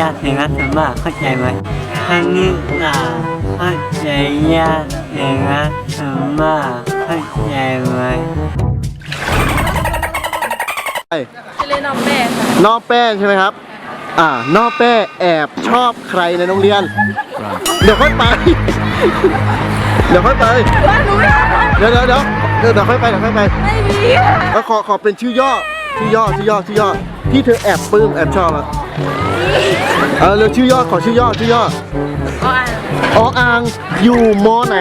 ยากอย่างนั้นส่วนมากเข้าใจไหมคณิตศาสตร์เข้าใจยากอย่างนั้นส่วนมากเข้าใจไหมชื่อเล่นน้องแม่ค่ะนอกแป้งใช่ไหมครับ อ่านอกแป้งแอบชอบใครในโรงเรียน เดี๋ยวค่อยไป เดี๋ยวค่อยไป ว่าหนูไม่เดี๋ยวเดี๋ยวเดี๋ยวเดี๋ยวเดี๋ยวค่อยไปเดี๋ยวค่อยไปไม่มีค่ะแล้วขอขอเป็นชื่อย่อ ชื่อย่อ ชื่อย่อ ชื่อย่อ ที่เธอแอบปลื้มแอบชอบอะ เออเร็วชื่อย่อขอชื่อย่อชื่อย่ออ๋ออ่านอ๋ออ่างอยู่มอไหน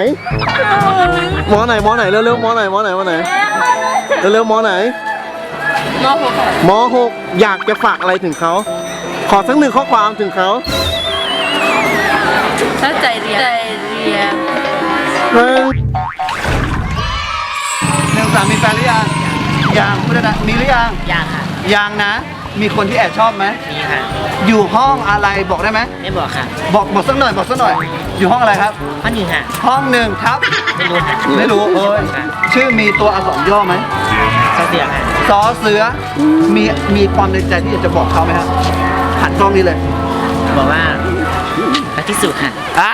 มอไหนมอไหนเร็วเร็วมอไหนมอไหนมอไหนเร็วเร็วมอไหนมหกค่ะมหกอยากจะฝากอะไรถึงเขาขอสักหนึ่งข้อความถึงเขาถ้าใจเรียนใจเรียนหนึ่งหนึ่งสามมีแฟนหรือยังยังพูดได้นะมีหรือยังอยากค่ะยังนะ มีคนที่แอบชอบไหมมีค่ะ อยู่ห้องอะไรบอกได้ไหมไม่บอกค่ะบอกบอกสักหน่อยบอกสักหน่อย อยู่ห้องอะไรครับ ข้อหนึ่งค่ะ ห้องหนึ่งครับ ไม่รู้ค่ะไม่รู้เอ้ยชื่อมีตัวอักษรย่อไหมเสียงค่ะซอเสือมีมีความในใจที่อยากจะบอกเขาไหมครับหันกล้องนี้เลยบอกว่ารักที่สุดค่ะ ไอ้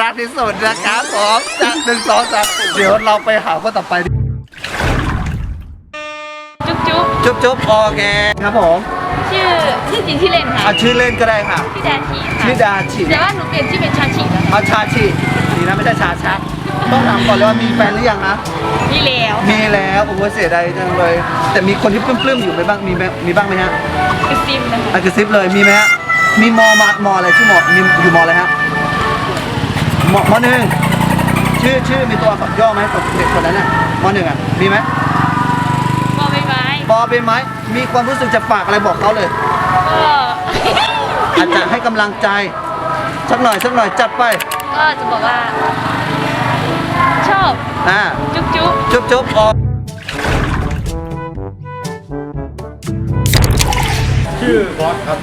รักที่สุดนะครับผมจากหนึ่งสองสามเดี๋ยวเราไปหาคนต่อไป จุ๊บจุ๊บจุ๊บจุ๊บโอเคครับผมชื่อชื่อจริงที่เล่นค่ะเอาชื่อเล่นก็ได้ค่ะชื่อแดนชีค่ะชื่อดาชิแต่ว่าหนูเปลี่ยนชื่อเป็นชาชิแล้วเอาชาชิดีนะไม่ใช่ชาชัก ต้องถามก่อนเลยว่ามีแฟนหรือยังนะ นี่แล้วมีแล้วโอ้โหเสียดายจังเลย แต่มีคนที่ปลื้มๆอยู่ไหมบ้างมีไหมมีบ้างไหมฮะคือซิมนะคะอันกระซิบเลยมีไหมฮะมีมอมามออะไรชื่อมอมีอยู่มออะไรฮะมอมอหนึ่งชื่อชื่อมีตัวอักษรย่อไหมกับเด็กคนนั้นน่ะมอหนึ่งอะมีไหมบอใบไม้บอ เป็นไหมมีความรู้สึกจะฝากอะไรบอกเขาเลยก็อาจารย์ให้กำลังใจสักหน่อยสักหน่อยจัดไปก็จะบอกว่า ชอบ อ่าจุ๊บจุ๊บจุ๊บจุ๊บออกชื่อบอสครับ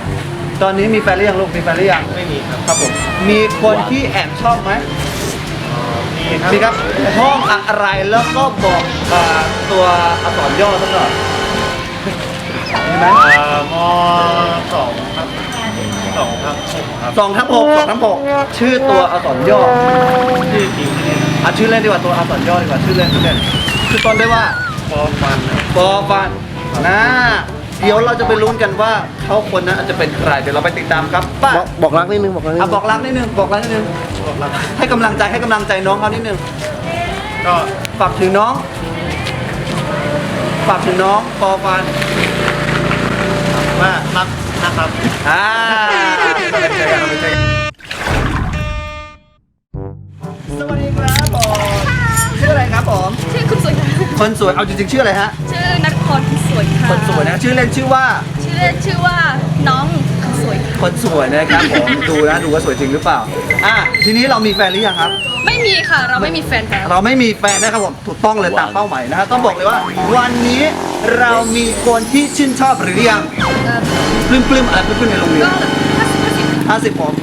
ตอนนี้มีแฟนหรือยังลูกมีแฟนหรือยังไม่มีครับครับผมมีคนที่แอบชอบไหมมีครับมีครับห้องอะไรแล้วก็บอกอ่าตัวอักษรย่อสักหน่อยมี ไหมเอ่อมสองครับสองครับหกครับสองทับหกสองทับหกชื่อตัวอักษรย่อชื่อจริงเนี่ยอะชื่อเล่นดีกว่าตัวอักษรย่อดีกว่าชื่อเล่นชื่อเล่นชื่อต้นด้วยว่าปอฟันครับปอฟันนะเดี๋ยวเราจะไปลุ้นกันว่าเขาคนนั้นอาจจะเป็นใครเดี๋ยวเราไปติดตามครับป้าบอกบอกรักนิดนึงบอกรักนิดอะนึงบอกรักนิดนึงบอกรักนิดนึงบอกรักให้กำลังใจให้กำลังใจน้องเขานิดนึงก็ฝากถึงน้องฝากถึงน้องปอฟัน ว่ารักนะครับอ่าเราไปเจอกันเราไปเจอกันสวัสดีครับผมชื่ออะไรครับผมชื่อคุณสวยค่ะคนสวยเอาจริงๆชื่ออะไรฮะชื่อนักครคุณสวยค่ะคนสวยนะชื่อเล่นชื่อว่าชื่อเล่นชื่อว่าน้อง คุณสวยค่ะคนสวยนะครับผมดูนะดูว่าสวยจริงหรือเปล่าอะทีนี้เรามีแฟนหรือยังครับ ไม่มีค่ะ เราไม่มีแฟนกันเราไม่มีแฟนนะครับผมถูกต้องเลยตามเป้าหมายนะฮะต้องบอกเลยว่า วันนี้เรามีคนที่ชื่นชอบหรือยังปลื้มปลื้มๆอะไรปลื้มปลื้มๆในโรงเรียนก็ห้าสิบห้าสิบห้าสิบผม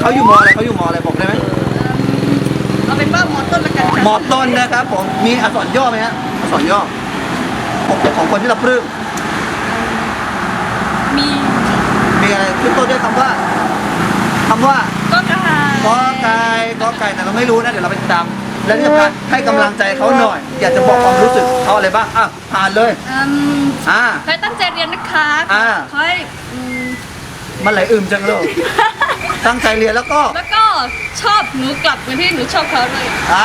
เขาอยู่มออะไรเขาอยู่มออะไรบอกได้ไหมเอาเป็นว่ามอต้นละกันมอค่ะต้นนะครับผมมีอักษรย่อไหมฮะอักษรย่อของของคนที่เราปลื้มมีมี อะไรขึ้นต้นด้วยคำว่าคำว่าก็กระหากอไก่กอไก่แต่เราไม่รู้นะเดี๋ยวเราไปติดตามและที่สำคัญให้กำลังใจเขาหน่อย อยากจะบอกความรู้สึกเขาอะไรบ้างอะผ่านเลยอืมอ่า เคยตั้งใจเรียนนะคะอ่าคอยอืมมันไหลอึมจังเลยตั้งใจเรียนแล้วก็แล้วก็ชอบหนูกลับเหมือนที่หนูชอบเขาเลย อ่า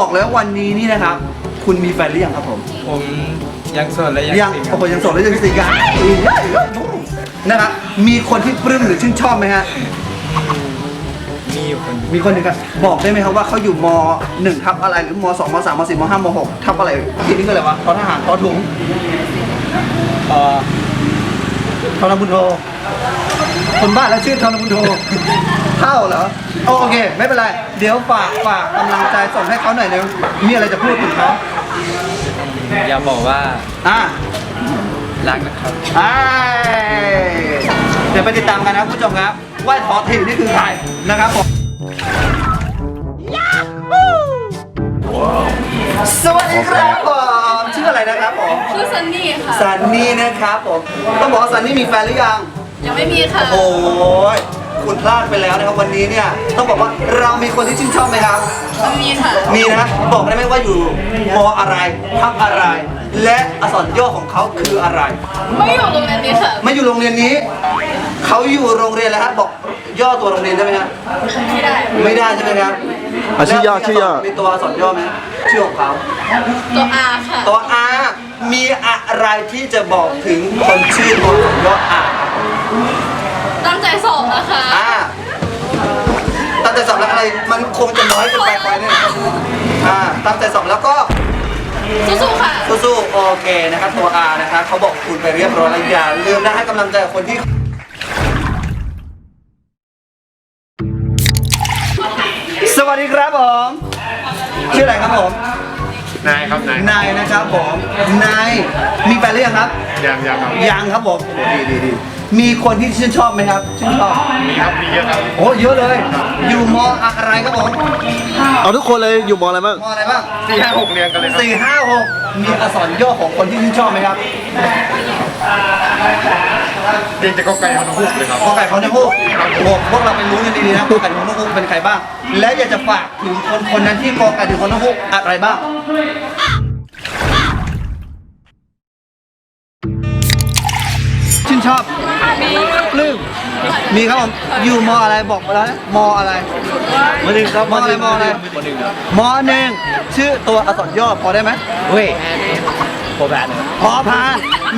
บอกเลยว่าวันนี้นี่นะครับ คุณมีแฟนหรือยังครับผม ผมยังโสดและยังยังสิงคโอ้รับโหยังโสดและยังสิงกันนะครับ มีคนที่ปลื้มหรือชื่นชอบไหมฮะ มีอยู่คนมีคนหนึ่งครับบอกได้ไหมครับว่าเขาอยู่มหนึ่งทับอะไรหรือมสองมสามมสี่มห้ามหกทับอะไรทีนี้ก็เลยวะทอทหารทอถุงเอ่อทรบุญโทคนบ้านแล้วชื่อทรบุญโทเท่าเหรอโอโอเค ไม่เป็นไร เดี๋ยวฝากฝากกำลังใจส่งให้เขาหน่อยเร็วมีอะไรจะพูดถึงเขาอย่าบอกว่าอ่า รักนะครับ ใช่เดี๋ยวไปติดตามกันนะคุณผู้ชมครับว่าทอทีนี่คือใครนะครับผมสวัสดีครับผมชื่ออะไรนะครับผมชื่อซันนี่ค่ะ ซันนี่นะครับผมต้องบอกซันนี่มีแฟนหรือยัง ยังไม่มีค่ะ โอ้ คุณพลาดไปแล้วนะครับวันนี้เนี่ยต้องบอกว่าเรามีคนที่ชื่นชอบไหมครับ มีค่ะมีนะบอกได้ไหมว่าอยู่มอะไรทำอะไร และอักษรย่อของเขาคืออะไร ไม่อยู่โรงเรียนนี้ค่ะไม่อยู่โรงเรียนนี้ เขาอยู่โรงเรียนแล้วครับบอกย่อตัวโรงเรียนได้ไหมครับไม่ได้ไม่ได้ใช่ไหมครับอะชื่อย่อแล้วชื่อย่อ มีตัวอักษรย่อไหมชื่อของเขา ตัวอาค่ะตัว R มีอะไรที่จะบอกถึงคนชื่อตัวอักษรย่อ R ตั้งใจสอบนะคะ อ่าตั้งใจสอบแล้วอะไรมันคงจะน้อยเกินไปไปเนี่ยอ่าตั้งใจสอบแล้วก็สู้ๆค่ะ สู้ๆโอเคนะครับตัว R นะครับเขาบอกคุณไปเรียบร้อยแล้วอย่าลืมนะให้กำลังใจกับคนที่ สวัสดีครับผมชื่ออะไรครับผมนายครับนายนายนะครับผมนายมีแฟนหรือยังครับยังยังครับยังครับผมโอ้ดีดีดี มีคนที่ชื่นชอบไหมครับชื่นชอบมีครับมีเยอะครับโอ้เยอะเลย อยู่มอะไรครับผมเอาทุกคนเลยอยู่มออะไรบ้างมอะไรบ้างสี่ห้าหกเรียงกันเลยครับสี่ห้าหกมีอักษรย่อของคนที่ชื่นชอบไหมครับเรียงจากกอไก่ฮอนฮุกเลยครับกอไก่ของนกฮูกโอ้พวกเราไปรู้กันดีๆนะกอไก่ของนกฮูกเป็นใครบ้าง และอยากจะฝากถึงคนคนนั้นที่กอไก่ถึงคนนกฮูกอะไรบ้าง ชื่นชอบปลื้มมีครับผมอยู่มอะไรบอกมาแล้วนะมอะไรมหนึ่งครับมอะไรมอะไรมหนึ่งชื่อตัวอักษรย่อพอได้ไหมเฮ้ยโบราณเลยพอพาน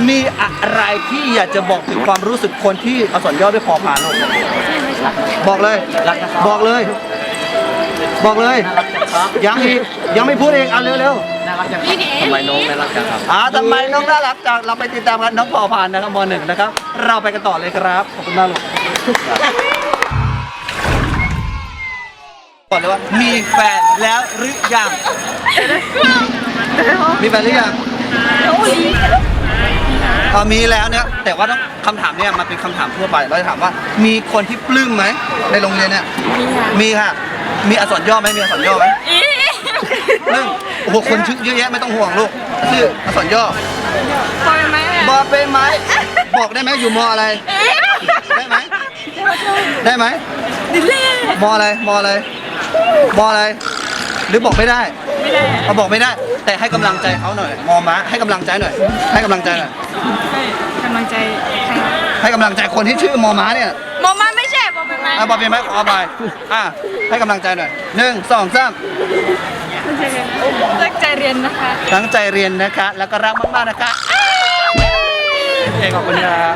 มีอะไรที่อยากจะบอกถึงความรู้สึกคนที่อักษรย่อด้วยพอพานลูกบอกเลยบอกเลย บอกเลยยังอีกยังไม่พูดเองเอาเร็วน่ารักจังทำไมน้องน่ารักจังครับๆอ่าทำไมน้องน่ารักจังเราไปติดตามกันน้องพอพานนะครับมหนึ่งนะครับ เราไปกันต่อเลยครับขอบคุณมากลูกก่อนเลยว่ามีแฟนแล้วหรือยังมีแฟนหรือยังเออมีแล้วเนี่ยแต่ว่าต้องคำถามเนี่ยมันเป็นคำถามทั่วไปเราจะถามว่า มีคนที่ปลื้มไหมในโรงเรียนเนี่ยมีค่ะมีอักษรย่อไหมมีอักษรย่อไหมปลื้ม โอ้โหคนชื่อเยอะแยะไม่ต้องห่วงลูกชื่ออักษรย่อพอไหมบอเป็นไหมบอกได้ไหมอยู่มอะไร ได้ไหมได้ไหมมอะไรมอะไรมอะไร หรือบอกไม่ได้เขาบอกไม่ได้ แต่ให้กำลังใจเขาหน่อย มอม้าให้กำลังใจหน่อย ให้กำลังใจหน่อยกำลังใจใครให้กำลังใจคนที่ชื่อมอม้าเนี่ยมองมาไม่ใช่มองไปไหมอะบอกเป็นไหมขอไปอะให้กำลังใจหน่อยหนึ่งสองสาม ตั้งใจเรียนนะคะตั้งใจเรียนนะคะ แล้วก็รักมากๆนะคะเอกขอบคุณครับ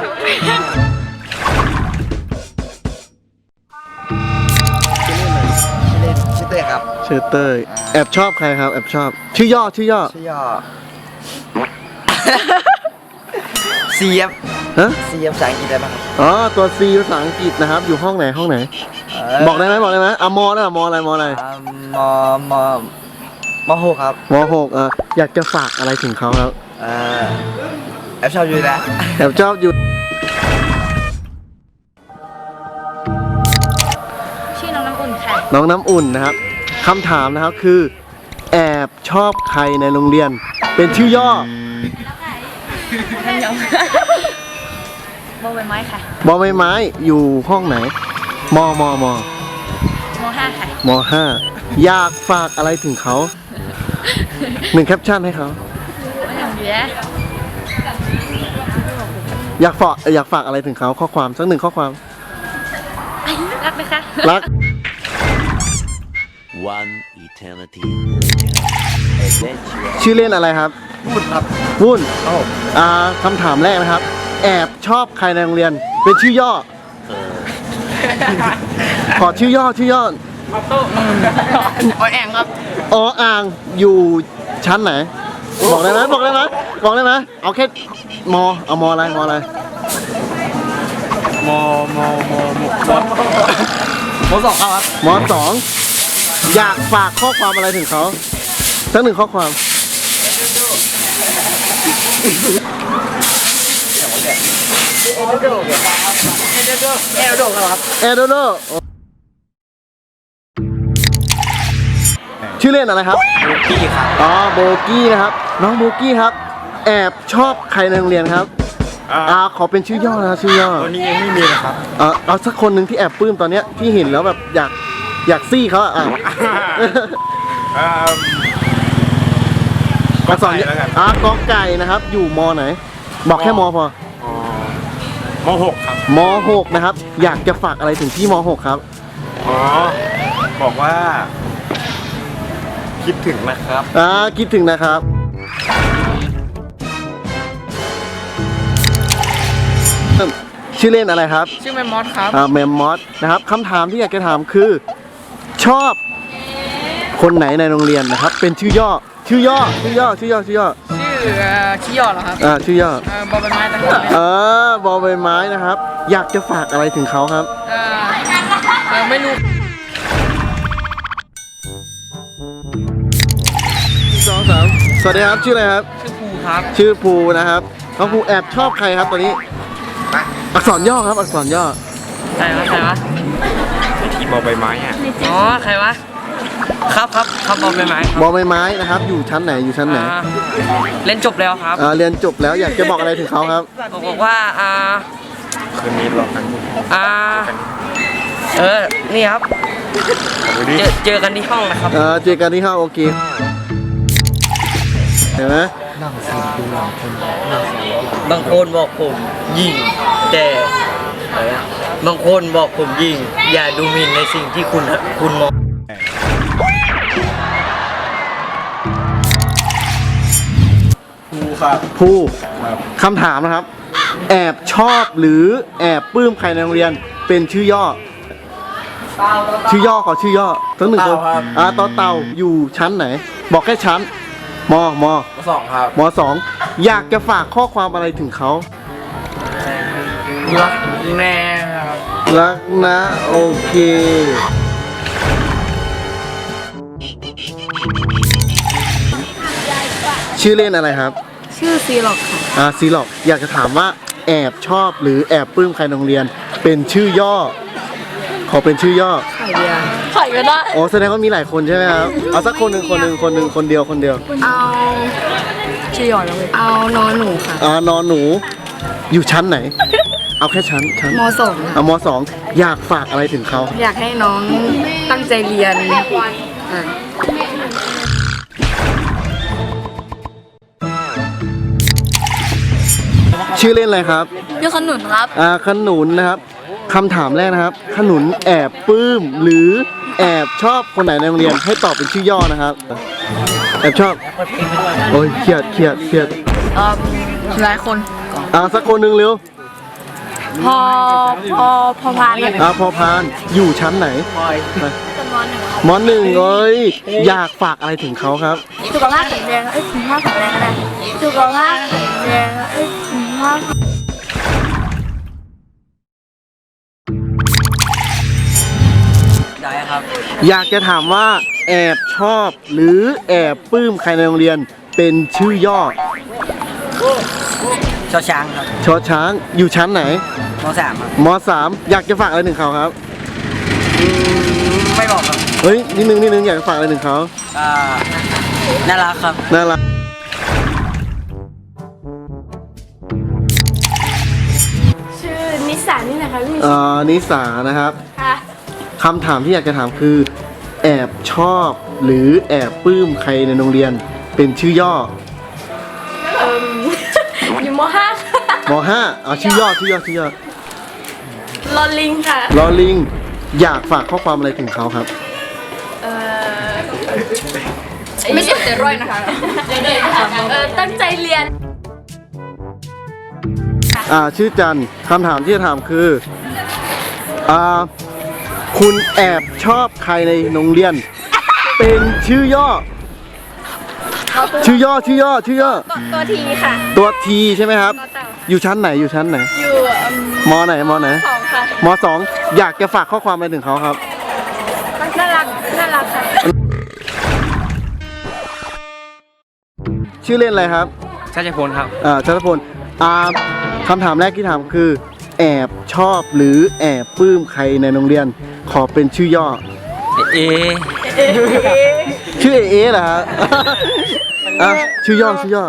ชื่อเต้ครับชื่อเต้ยแอบชอบใครครับแอบชอบ ชื่อย่อชื่อย่อชื่อย่อเสียบฮะเสียบภาษาอังกฤษได้ไหมครับอ๋อตัว C ภาษาอังกฤษนะครับ อยู่ห้องไหนห้องไหน บอกได้ไหมบอกได้ไหมอะมอนะมออะไรมออะไรมม มหกครับมหกอะอยากจะฝากอะไรถึงเขาครับเอ่อแอปชอบอยู่นะ แอบชอบอยู่ชื่อน้องน้ำอุ่นค่ะ น้องน้ำอุ่นนะครับคำถามนะครับคือ แอบชอบใครในโรงเรียน เป็นชื่อย่อโบใบไม้ค่ะบอใบไม้อยู่ห้องไหนมมมมห้าค่ะมห้าอยากฝากอะไรถึงเขา หนึ่งแคปชั่นให้เขาไม่อย่างเดียวอยากฝากอยากฝากอะไรถึงเขาข้อความสักหนึ่งข้อความ รักไหมคะ รัก One eternity later. Adventure. ชื่อเล่นอะไรครับ พูดครับ วุ่นอ่าคำถามแรกนะครับ แอบชอบใครในโรงเรียน เป็นชื่อย่อ ขอชื่อย่อชื่อย่อโอ้แองครับอ๋ออ่างอยู่ ชั้นไหน บอกได้ไหมบอกได้ไหมบอกได้ไหมเอาแค่มอเอามออะไรมออะไรมอมอมอมอมอสองครับมสองอยากฝากข้อความอะไรถึงเขาสักหนึ่งข้อความแอลโดครับเอโดโด ชื่อเล่นอะไรครับพี่ครับอ๋อโบกี้นะครับ น้องโบกี้ครับ แอบชอบใครในโรงเรียนครับอ่าอ่าขอเป็นชื่อย่อนะชื่อย่อตอนนี้ยังไม่มีนะครับเอ่อเอาสักคนหนึ่งที่แอบปลื้มตอนเนี้ยที่เห็นแล้วแบบอยากอยากซี่เขาอะอะอ่าอักษรไก่แล้วกันอ่ากอไก่นะครับ อยู่มไหน บอกแค่มพออ๋อมหกครับมหกนะครับ อยากจะฝากอะไรถึงพี่มหกครับอ๋อบอกว่า คิดถึงนะครับ อ่าคิดถึงนะครับเอิ่มชื่อเล่นอะไรครับ ชื่อแมมมอสครับ อ่าแมมมอสนะครับคำถามที่อยากจะถามคือ ชอบ คนไหนในโรงเรียนนะครับ เป็นชื่อย่อ ชื่อย่อ ชื่อย่อ ชื่อย่อ ชื่อย่อ ชื่อชิยอเหรอครับอ่า ชื่อย่อ เอ่อบอใบไม้ต่างหากเออบอใบไม้นะครับ อยากจะฝากอะไรถึงเขาครับ เอ่อเอ่อไม่รู้ สองสามสวัสดีครับชื่ออะไรครับ ชื่อภูครับ ชื่อภูนะครับน้องภูแอบชอบใครครับตอนนี้ อักษรย่อครับ อักษรย่อใครวะใครวะที่บอใบไม้อะอ๋อใครวะครับครับครับบอใบไม้ครับบอใบไม้นะครับ อยู่ชั้นไหนอยู่ชั้นไหนอ่าเล่นจบแล้วครับอ่าเรียนจบแล้วอยากจะบอกอะไรถึงเขาครับบอกบอกว่าอ่าคืนนี้รอกันอ่าเออนี่ครับดูดิเจอเจอกันที่ห้องนะครับอ่าเจอกันที่ห้าโอเค เห็นไหมบางคนบอกผมยิงแต่อะไรอะบางคนบอกผมยิง อย่าดูหมิ่นในสิ่งที่คุณคุณมอง ครูครับภูครับคำถามนะครับ แอบชอบหรือแอบปลื้มใครในโรงเรียนเป็นชื่อย่อ ชื่อย่อขอชื่อย่อทั้งหนึ่งคนเต่าครับอ่าต่อเต่าอยู่ชั้นไหน บอกแค่ชั้น มมสองครับมสองอยากจะฝากข้อความอะไรถึงเขารักแน่ครับ รักนะโอเคชื่อเล่นอะไรครับ ชื่อซีล็อกค่ะอ่าซีล็อกอยากจะถามว่าแอบชอบหรือแอบปลื้มใครในโรงเรียน เป็นชื่อย่อ ขอเป็นชื่อย่อไข่เดียว ไข่ก็ได้ อ๋อแสดงว่ามีหลายคนใช่ไหมครับ เอาสักคนหนึ่งคนหนึ่งคนหนึ่งคนเดียวคนเดียว เอาชื่อหยอดแล้วเลยเอานอนหนูค่ะอ่านอนหนู อยู่ชั้นไหน เอาแค่ชั้นชั้นมสองค่ะอ่ามสองอยากฝากอะไรถึงเขา อยากให้น้องตั้งใจเรียนอะชื่อเล่นอะไรครับ พี่ขนุนครับ อ่าขนุนนะครับคำถามแรกนะครับ ขนุนแอบปลื้มหรือ แอบชอบคนไหนในโรงเรียนให้ตอบเป็นชื่อย่อนะครับ แอบชอบ โอ้ยเครียดเครียดเครียดเอ่อหลายคนอ่าสักคนหนึ่งเร็วพอพอพอพานกันอ่าพอพานอยู่ชั้นไหนมหนึ่งมหนึ่งเอ้ยอยากฝากอะไรถึงเขาครับ สุขภาพแข็งแรงเอ้ยสุขภาพแข็งแรงก็ได้สุขภาพแข็งแรงเอ้ยสุขภาพ ครับ อยากจะถามว่าแอบชอบหรือแอบปลื้มใครในโรงเรียนเป็นชื่อย่อชอช้างครับชอช้างอยู่ชั้นไหนมสามครับมสามอยากจะฝากอะไรถึงเขาครับ ไม่บอกครับเฮ้ยนิดนึงนิดนึงอยากจะฝากอะไรถึงเขาอ่าน่ารักครับน่ารักชื่อนิสานี่นะคะพี่เอ่อนิสานะครับ ค่ะคำถามที่อยากจะถามคือ แอบชอบหรือแอบปลื้มใครในโรงเรียน เป็นชื่อย่อเอิ่มอยู่มห้าค่ะมห้าเอาชื่อย่อชื่อย่อชื่อย่อลอลิงค่ะ ลอลิง อยากฝากข้อความอะไรถึงเขาครับ เอ่อไม่ใช่แต่ร้อยนะคะเออตั้งใจเรียน อ่าชื่อจันคำถามที่จะถามคืออ่า คุณแอบชอบใครในโรงเรียน เป็นชื่อย่อ ชื่อย่อชื่อย่อชื่อย่อ ตัวทีค่ะ ตัวทีใช่ไหมครับมอเต่าอยู่ชั้นไหนอยู่ชั้นไหน อยู่เอิ่มมไหนมไหนสองค่ะมสองอยากจะฝากข้อความอะไรถึงเขาครับ น่ารัก น่ารักค่ะ ชื่อเล่นอะไรครับชาติพลครับ อ่าชัตพลอ่าคำถามแรกที่ถามคือ แอบชอบหรือแอบปลื้มใครในโรงเรียน ขอเป็นชื่อย่อ เอ ชื่อเอเอเหรอฮะ อะชื่อย่อชื่อย่อ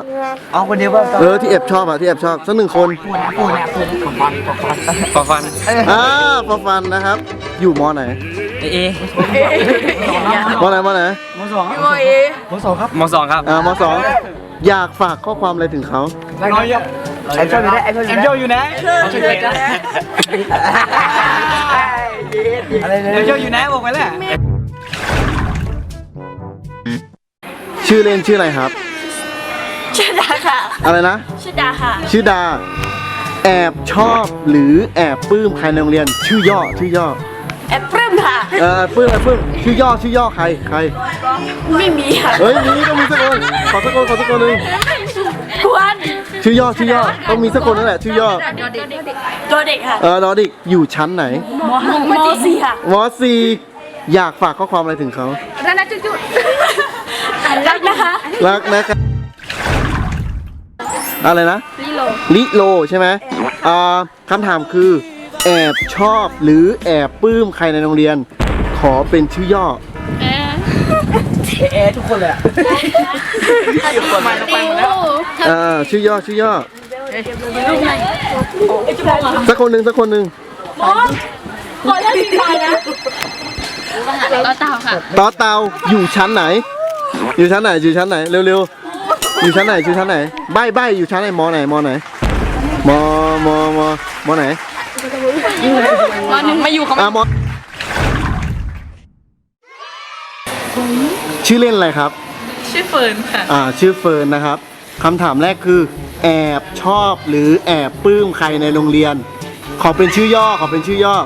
เอาคนเดียวว่าเออที่แอบชอบอะที่แอบชอบสักหนึ่งคนปอฟัน อ่าฟอฟันนะครับ อยู่มอไหนเอเอมอไหนมอไหนมสองมสองครับมสองครับ อ่ามอสองอยากฝากข้อความอะไรถึงเขาไอ้เจ้าอยู่ไหนไอ้เจ้าอยู่ไหนไอ้เจ้าอยู่ไหน อะไรเนี่ยไอ้เจ้าอยู่ไหนบอกไปแล้วชื่อเล่นชื่ออะไรครับชื่อดาค่ะอะไรนะชื่อดาค่ะ ชื่อดา แอบชอบหรือแอบปลื้มใครในโรงเรียน ชื่อย่อชื่อย่อ แอปปลื้มค่ะ เออปลื้มแอบปลื้มชื่อย่อชื่อย่อใครใคร ไม่มีค่ะ เฮ้ยมีต้องมีสักคนขอสักคนขอสักคนหนึ่ง กวนชื่อย่อชื่อย่อต้องมีสักคนนั่นแหละชื่อย่อตัวเด็กค่ะเออดอดิกอยู่ชั้นไหนมมสี่ค่ะมสีอยากฝากข้อความอะไรถึงเขารักนะจุ๊จุ๊รักนะคะรักนะครับอะไรนะลิโลลิโลใช่ไหมอ่าคำถามคือ แอบชอบหรือแอบปลื้มใครในโรงเรียน ขอเป็นชื่อย่อ เอทุกคนเลยอะติวอ่าชื่อย่อชื่อย่อสักคนหนึ่งสักคนหนึ่งขอเล่นดีกว่านะต่อเต่าค่ะต่อเตาอยู่ชั้นไหน อยู่ชั้นไหนอยู่ชั้นไหนเร็วๆอยู่ชั้นไหนอยู่ชั้นไหนใบใบอยู่ชั้นไหนมอไหนมอไหนมอมอมอมอไหนตอนนึงมาอยู่เขาอ่ามอ ชื่อเล่นอะไรครับ ชื่อเฟิร์นค่ะ อ่า ชื่อเฟิร์นนะครับคำถามแรกคือ แอบชอบหรือแอบปลื้มใครในโรงเรียน ขอเป็นชื่อย่อขอเป็นชื่อย่อ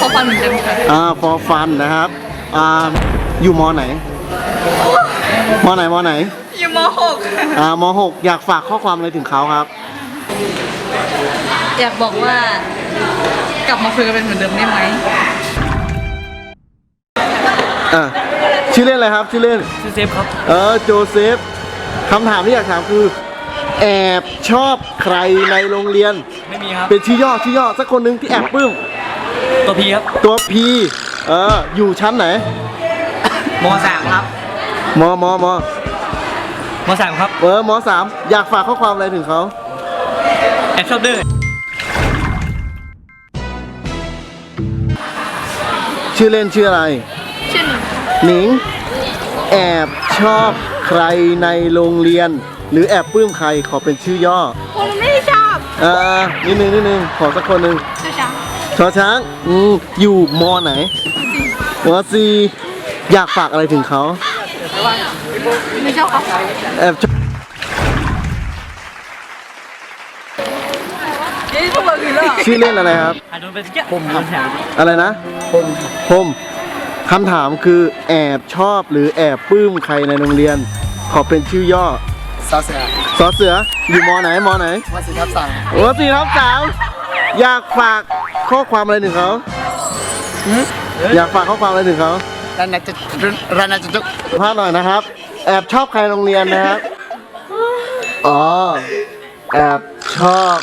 พอฟังเหมือนเดิมค่ะอ่า for fun นะครับ อ่า อยู่มอไหน มอไหนมอไหน อยู่มหกอ่ามหกอยากฝากข้อความอะไรถึงเขาครับ อยากบอกว่ากลับมาคุยกันเป็นเหมือนเดิมได้ไหม อ่าชื่อเล่นอะไรครับ ชื่อเล่น ชื่อเซฟครับ เออโจเซฟคำถามที่อยากถามคือ แอบชอบใครในโรงเรียน ไม่มีครับ เป็นชื่อย่อชื่อย่อสักคนหนึ่งที่แอบปลื้มตัวพีครับตัวพีเอออยู่ชั้นไหนมสามครับมอมอมอมสามครับ เออมสามอยากฝากข้อความอะไรถึงเขาแอบชอบดื้อชื่อเล่นชื่ออะไรชื่อ หนึ่งหนิงแอบชอบใครในโรงเรียน หรือแอบปลื้มใครขอเป็นชื่อย่อผมไม่ได้ชอบเออนิดนึงนิดนึงขอสักคนหนึ่งชื่อช้างชอช้างอืมอยู่มอไหนมสีอยากฝากอะไรถึงเขาไม่ชอบเขาแอบชอบนี่พวกเราคือเรื่องชื่อเล่นอะไรครับอะโดนไปสักแค่ผมครับอะไรนะพมพม คำถามคือแอบชอบหรือแอบปลื้มใครในโรงเรียน ขอเป็นชื่อย่อซาเซียสอเสืออยู่มอไหนมอไหนมาสิทับสั่งโอ้สี่ทับสามอยากฝากข้อความอะไรถึงเขาอยากฝากข้อความอะไรถึงเขารันนาจะรันนาจะจุกพาษณ์หน่อยนะครับ แอบชอบใครโรงเรียนนะครับ อ๋อ แอบชอบ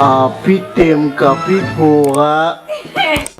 อ่าพี่เต็มกับพี่ภูครับ